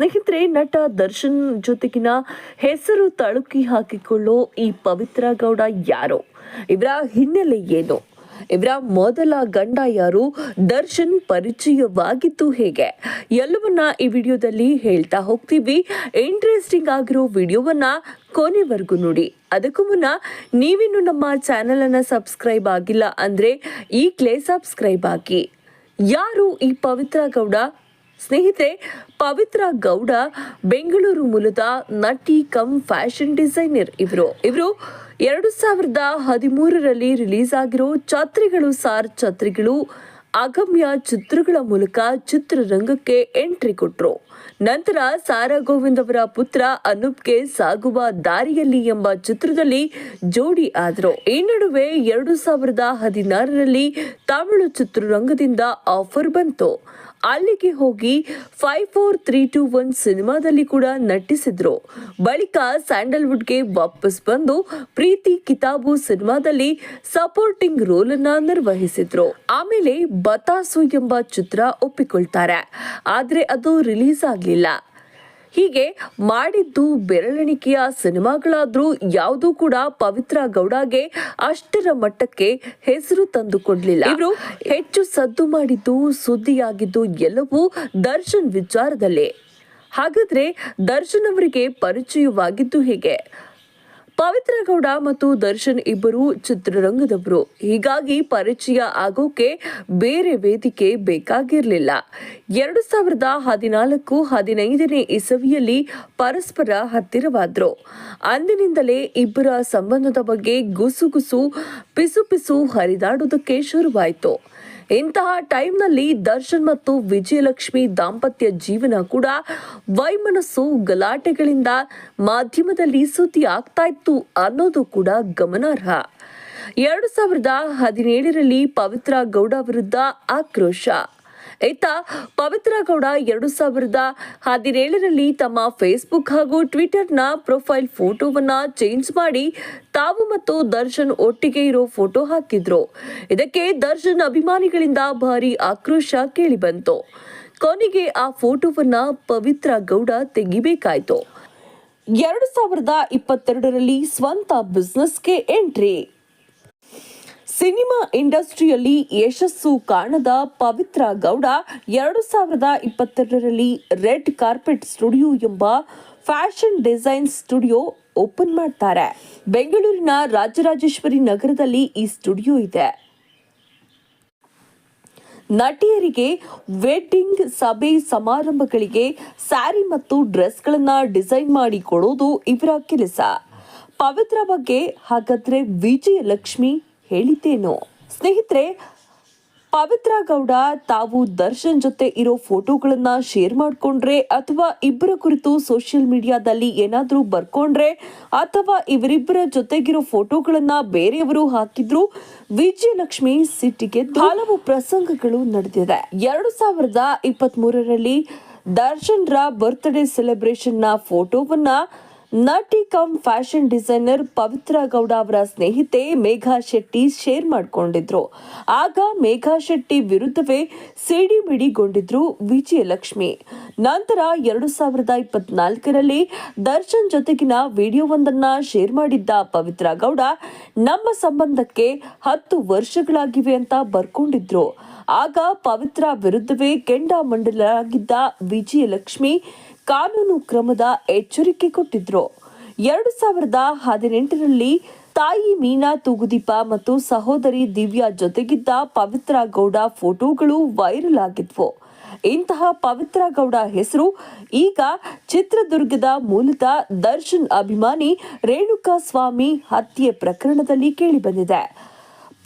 ಸ್ನೇಹಿತರೆ, ನಟ ದರ್ಶನ್ ಜೊತೆಗಿನ ಹೆಸರು ತಳುಕಿ ಹಾಕಿಕೊಳ್ಳೋ ಈ ಪವಿತ್ರ ಗೌಡ ಯಾರು? ಇವರ ಹಿನ್ನೆಲೆ ಏನು? ಇವರ ಮೊದಲ ಗಂಡ ಯಾರು? ದರ್ಶನ್ ಪರಿಚಯವಾಗಿತ್ತು ಹೇಗೆ? ಎಲ್ಲವನ್ನ ಈ ವಿಡಿಯೋದಲ್ಲಿ ಹೇಳ್ತಾ ಹೋಗ್ತೀವಿ. ಇಂಟ್ರೆಸ್ಟಿಂಗ್ ಆಗಿರೋ ವಿಡಿಯೋವನ್ನ ಕೊನೆವರೆಗೂ ನೋಡಿ. ಅದಕ್ಕೂ ಮುನ್ನ ನೀವಿನ್ನು ನಮ್ಮ ಚಾನೆಲ್ ಅನ್ನ ಸಬ್ಸ್ಕ್ರೈಬ್ ಆಗಿಲ್ಲ ಅಂದ್ರೆ ಈಗಲೇ ಸಬ್ಸ್ಕ್ರೈಬ್ ಆಗಿ. ಯಾರು ಈ ಪವಿತ್ರ ಗೌಡ? ಸ್ನೇಹಿತರೆ, ಪವಿತ್ರ ಗೌಡ ಬೆಂಗಳೂರು ಮೂಲದ ನಟಿ ಕಮ್ ಫ್ಯಾಷನ್ ಡಿಸೈನರ್ ಇವರು. ಇವರು ಎರಡು ಸಾವಿರದ ಹದಿಮೂರರಲ್ಲಿ ರಿಲೀಸ್ ಆಗಿರೋ ಛತ್ರಿಗಳು ಸಾರ್ ಛತ್ರಿಗಳು ಅಗಮ್ಯ ಚಿತ್ರಗಳ ಮೂಲಕ ಚಿತ್ರರಂಗಕ್ಕೆ ಎಂಟ್ರಿ ಕೊಟ್ಟರು ನಂತರ ಸಾರಾ ಗೋವಿಂದ್ ಅವರ ಪುತ್ರ ಅನೂಪ್ಗೆ ಸಾಗುವ ದಾರಿಯಲ್ಲಿ ಎಂಬ ಚಿತ್ರದಲ್ಲಿ ಜೋಡಿ ಆದರು. ಈ ನಡುವೆ ಎರಡು ಸಾವಿರದ ಹದಿನಾರರಲ್ಲಿ ತಮಿಳು ಚಿತ್ರರಂಗದಿಂದ ಆಫರ್ ಬಂತು. ಅಲ್ಲಿಗೆ ಹೋಗಿ five four three two one ಸಿನಿಮಾದಲ್ಲಿ ಕೂಡ ನಟಿಸಿದ್ರು. ಬಳಿಕ ಸ್ಯಾಂಡಲ್ವುಡ್ಗೆ ವಾಪಸ್ ಬಂದು ಪ್ರೀತಿ ಕಿತಾಬು ಸಿನಿಮಾದಲ್ಲಿ ಸಪೋರ್ಟಿಂಗ್ ರೋಲ್ ಅನ್ನ ನಿರ್ವಹಿಸಿದ್ರು. ಆಮೇಲೆ ಬತಾಸು ಎಂಬ ಚಿತ್ರ ಒಪ್ಪಿಕೊಳ್ತಾರೆ. ಆದ್ರೆ ಅದು ರಿಲೀಸ್ ಆಗ್ಲಿಲ್ಲ. ಹೀಗೆ ಮಾಡಿದ್ದು ಬೆರಳೆಣಿಕೆಯ ಸಿನಿಮಾಗಳಾದ್ರೂ ಯಾವುದೂ ಕೂಡ ಪವಿತ್ರ ಗೌಡಗೆ ಅಷ್ಟರ ಮಟ್ಟಕ್ಕೆ ಹೆಸರು ತಂದುಕೊಡ್ಲಿಲ್ಲ. ಇವರು ಹೆಚ್ಚು ಸದ್ದು ಮಾಡಿದ್ದು, ಸುದ್ದಿಯಾಗಿದ್ದು ಎಲ್ಲವೂ ದರ್ಶನ್ ವಿಚಾರದಲ್ಲೇ. ಹಾಗಾದ್ರೆ ದರ್ಶನ್ ಅವರಿಗೆ ಪರಿಚಯವಾಗಿದ್ದು ಹೇಗೆ. ಪವಿತ್ರ ಗೌಡ ಮತ್ತು ದರ್ಶನ್ ಇಬ್ಬರು ಚಿತ್ರರಂಗದವರು ಹೀಗಾಗಿ ಪರಿಚಯ ಆಗೋಕೆ ಬೇರೆ ವೇದಿಕೆ ಬೇಕಾಗಿರಲಿಲ್ಲ. ಎರಡು ಸಾವಿರದ ಹದಿನಾಲ್ಕು ಹದಿನೈದನೇ ಇಸವಿಯಲ್ಲಿ ಪರಸ್ಪರ ಹತ್ತಿರವಾದ್ರು. ಅಂದಿನಿಂದಲೇ ಇಬ್ಬರ ಸಂಬಂಧದ ಬಗ್ಗೆ ಗುಸುಗುಸು ಪಿಸು ಪಿಸು ಹರಿದಾಡೋದಕ್ಕೆ ಶುರುವಾಯಿತು. ಇಂತಹ ಟೈಮ್ನಲ್ಲಿ ದರ್ಶನ್ ಮತ್ತು ವಿಜಯಲಕ್ಷ್ಮಿ ದಾಂಪತ್ಯ ಜೀವನ ಕೂಡ ವೈಮನಸ್ಸು ಗಲಾಟೆಗಳಿಂದ ಮಾಧ್ಯಮದಲ್ಲಿ ಸುದ್ದಿ ಆಗ್ತಾ ಇತ್ತು ಅನ್ನೋದು ಕೂಡ ಗಮನಾರ್ಹ. ಎರಡು ಸಾವಿರದ ಹದಿನೇಳರಲ್ಲಿ ಪವಿತ್ರ ಗೌಡ ವಿರುದ್ಧ ಆಕ್ರೋಶ. ಇತ್ತ ಪವಿತ್ರ ಗೌಡ ಎರಡು ಸಾವಿರದ ಹದಿನೇಳರಲ್ಲಿ ತಮ್ಮ ಫೇಸ್ಬುಕ್ ಹಾಗೂ ಟ್ವಿಟರ್ನ ಪ್ರೊಫೈಲ್ ಫೋಟೋವನ್ನ ಚೇಂಜ್ ಮಾಡಿ ತಾವು ಮತ್ತು ದರ್ಶನ್ ಒಟ್ಟಿಗೆ ಇರೋ ಫೋಟೋ ಹಾಕಿದ್ರು. ಇದಕ್ಕೆ ದರ್ಶನ್ ಅಭಿಮಾನಿಗಳಿಂದ ಭಾರಿ ಆಕ್ರೋಶ ಕೇಳಿಬಂತು. ಕೊನೆಗೆ ಆ ಫೋಟೋವನ್ನ ಪವಿತ್ರ ಗೌಡ ತೆಗಿಬೇಕಾಯ್ತು. ಎರಡು ಸಾವಿರದ ಇಪ್ಪತ್ತೆರಡರಲ್ಲಿ ಸ್ವಂತ ಬಿಸ್ನೆಸ್ಗೆ ಎಂಟ್ರಿ ಸಿನಿಮಾ ಇಂಡಸ್ಟ್ರಿಯಲ್ಲಿ ಯಶಸ್ಸು ಕಾಣದ ಪವಿತ್ರ ಗೌಡ ಎರಡು ಸಾವಿರದ ಇಪ್ಪತ್ತೆರಡರಲ್ಲಿ ರೆಡ್ ಕಾರ್ಪೆಟ್ ಸ್ಟುಡಿಯೋ ಎಂಬ ಫ್ಯಾಷನ್ ಡಿಸೈನ್ ಸ್ಟುಡಿಯೋ ಓಪನ್ ಮಾಡ್ತಾರೆ. ಬೆಂಗಳೂರಿನ ರಾಜರಾಜೇಶ್ವರಿ ನಗರದಲ್ಲಿ ಈ ಸ್ಟುಡಿಯೋ ಇದೆ. ನಟಿಯರಿಗೆ ವೆಡ್ಡಿಂಗ್ ಸಭೆ ಸಮಾರಂಭಗಳಿಗೆ ಸ್ಯಾರಿ ಮತ್ತು ಡ್ರೆಸ್ಗಳನ್ನು ಡಿಸೈನ್ ಮಾಡಿ ಕೊಡೋದು ಇವರ ಕೆಲಸ. ಪವಿತ್ರ ಬಗ್ಗೆ ಹಾಗಾದ್ರೆ ವಿಜಯಲಕ್ಷ್ಮಿ ಹೇಳಿದ್ದೇನು. ಸ್ನೇಹಿತರೆ, ಪವಿತ್ರ ಗೌಡ ತಾವು ದರ್ಶನ್ ಜೊತೆ ಇರೋ ಫೋಟೋಗಳನ್ನ ಶೇರ್ ಮಾಡಿಕೊಂಡ್ರೆ ಅಥವಾ ಇಬ್ಬರ ಕುರಿತು ಸೋಷಿಯಲ್ ಮೀಡಿಯಾದಲ್ಲಿ ಏನಾದರೂ ಬರ್ಕೊಂಡ್ರೆ ಅಥವಾ ಇವರಿಬ್ಬರ ಜೊತೆಗಿರೋ ಫೋಟೋಗಳನ್ನ ಬೇರೆಯವರು ಹಾಕಿದ್ರು, ವಿಜಯಲಕ್ಷ್ಮಿ ಸಿಟ್ಟಿಗೆ ಹಲವು ಪ್ರಸಂಗಗಳು ನಡೆದಿದೆ. ಎರಡು ಸಾವಿರದ ಇಪ್ಪತ್ತ್ ಮೂರರಲ್ಲಿ ದರ್ಶನ್ ರ ಬರ್ತ್ಡೇ ಸೆಲೆಬ್ರೇಷನ್ನ ಫೋಟೋವನ್ನ ನಟಿ cum fashion designer Pavithra Gowda ಅವರ ಸ್ನೇಹಿತೆ ಮೇಘಾ ಶೆಟ್ಟಿ ಶೇರ್ ಮಾಡಿಕೊಂಡಿದ್ರು. ಆಗ ಮೇಘಾ ಶೆಟ್ಟಿ ವಿರುದ್ಧವೇ ಸಿಡಿಮಿಡಿಗೊಂಡಿದ್ರು ವಿಜಯಲಕ್ಷ್ಮಿ ನಂತರ ಎರಡು ಸಾವಿರದ ಇಪ್ಪತ್ನಾಲ್ಕರಲ್ಲಿ ದರ್ಶನ್ ಜೊತೆಗಿನ ವಿಡಿಯೋವೊಂದನ್ನ ಶೇರ್ ಮಾಡಿದ್ದ ಪವಿತ್ರ ಗೌಡ, ನಮ್ಮ ಸಂಬಂಧಕ್ಕೆ ಹತ್ತು ವರ್ಷಗಳಾಗಿವೆ ಅಂತ ಬರ್ಕೊಂಡಿದ್ರು. ಆಗ ಪವಿತ್ರ ವಿರುದ್ಧವೇ ಕೆಂಡಾಮಂಡಲಾಗಿದ್ದ ವಿಜಯಲಕ್ಷ್ಮಿ ಕಾನೂನು ಕ್ರಮದ ಎಚ್ಚರಿಕೆ ಕೊಟ್ಟಿದ್ರು. ಎರಡು ಸಾವಿರದ ಹದಿನೆಂಟರಲ್ಲಿ ತಾಯಿ ಮೀನಾ ತೂಗುದೀಪ ಮತ್ತು ಸಹೋದರಿ ದಿವ್ಯಾ ಜೊತೆಗಿದ್ದ ಪವಿತ್ರ ಗೌಡ ಫೋಟೋಗಳು ವೈರಲ್ ಆಗಿದ್ವು. ಇಂತಹ ಪವಿತ್ರ ಗೌಡ ಹೆಸರು ಈಗ ಚಿತ್ರದುರ್ಗದ ಮೂಲದ ದರ್ಶನ್ ಅಭಿಮಾನಿ ರೇಣುಕಾ ಸ್ವಾಮಿ ಹತ್ಯೆ ಪ್ರಕರಣದಲ್ಲಿ ಕೇಳಿಬಂದಿದೆ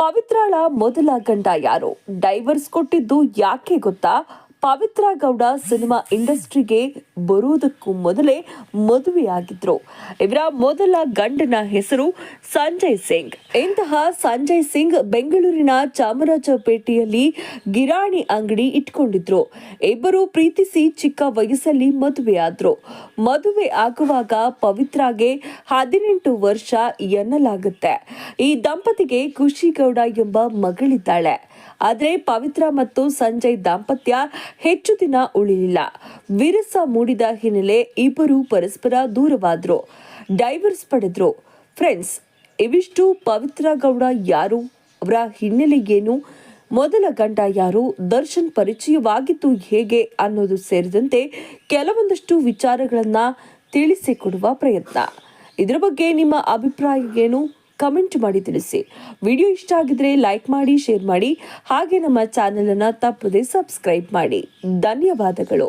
ಪವಿತ್ರಾಳ ಮೊದಲ ಗಂಡ ಯಾರು? ಡೈವರ್ಸ್ ಕೊಟ್ಟಿದ್ದು ಯಾಕೆ ಗೊತ್ತಾ? ಪವಿತ್ರ ಗೌಡ ಸಿನಿಮಾ ಇಂಡಸ್ಟ್ರಿಗೆ ಬರುವುದಕ್ಕೂ ಮೊದಲೇ ಮದುವೆಯಾಗಿದ್ರು. ಇವರ ಮೊದಲ ಗಂಡನ ಹೆಸರು ಸಂಜಯ್ ಸಿಂಗ್. ಇಂತಹ ಸಂಜಯ್ ಸಿಂಗ್ ಬೆಂಗಳೂರಿನ ಚಾಮರಾಜಪೇಟೆಯಲ್ಲಿ ಗಿರಾಣಿ ಅಂಗಡಿ ಇಟ್ಕೊಂಡಿದ್ರು. ಇಬ್ಬರು ಪ್ರೀತಿಸಿ ಚಿಕ್ಕ ವಯಸ್ಸಲ್ಲಿ ಮದುವೆಯಾದ್ರು. ಮದುವೆ ಆಗುವಾಗ ಪವಿತ್ರಾಗೆ ಹದಿನೆಂಟು ವರ್ಷ ಎನ್ನಲಾಗುತ್ತೆ. ಈ ದಂಪತಿಗೆ ಖುಷಿಗೌಡ ಎಂಬ ಮಗಳಿದ್ದಾಳೆ. ಆದರೆ ಪವಿತ್ರ ಮತ್ತು ಸಂಜಯ್ ದಾಂಪತ್ಯ ಹೆಚ್ಚು ದಿನ ಉಳಿಲಿಲ್ಲ. ವಿರಸ ಮೂಡಿದ ಹಿನ್ನೆಲೆ ಇಬ್ಬರು ಪರಸ್ಪರ ದೂರವಾದ್ರು. ಡೈವರ್ಸ್ ಪಡೆದ್ರು. ಫ್ರೆಂಡ್ಸ್, ಇವಿಷ್ಟು ಪವಿತ್ರ ಗೌಡ ಯಾರು? ಅವರ ಹಿನ್ನೆಲೆ ಏನು? ಮೊದಲ ಗಂಡ ಯಾರು? ದರ್ಶನ್ ಪರಿಚಯವಾಗಿತ್ತು ಹೇಗೆ ಅನ್ನೋದು ಸೇರಿದಂತೆ ಕೆಲವೊಂದಷ್ಟು ವಿಚಾರಗಳನ್ನು ತಿಳಿಸಿಕೊಡುವ ಪ್ರಯತ್ನ. ಇದರ ಬಗ್ಗೆ ನಿಮ್ಮ ಅಭಿಪ್ರಾಯ ಏನು? ಕಮೆಂಟ್ ಮಾಡಿ ತಿಳಿಸಿ. ವಿಡಿಯೋ ಇಷ್ಟ ಆಗಿದ್ರೆ ಲೈಕ್ ಮಾಡಿ, ಶೇರ್ ಮಾಡಿ. ಹಾಗೆ ನಮ್ಮ ಚಾನೆಲ್ ಅನ್ನ ತಪ್ಪದೆ ಸಬ್ಸ್ಕ್ರೈಬ್ ಮಾಡಿ. ಧನ್ಯವಾದಗಳು.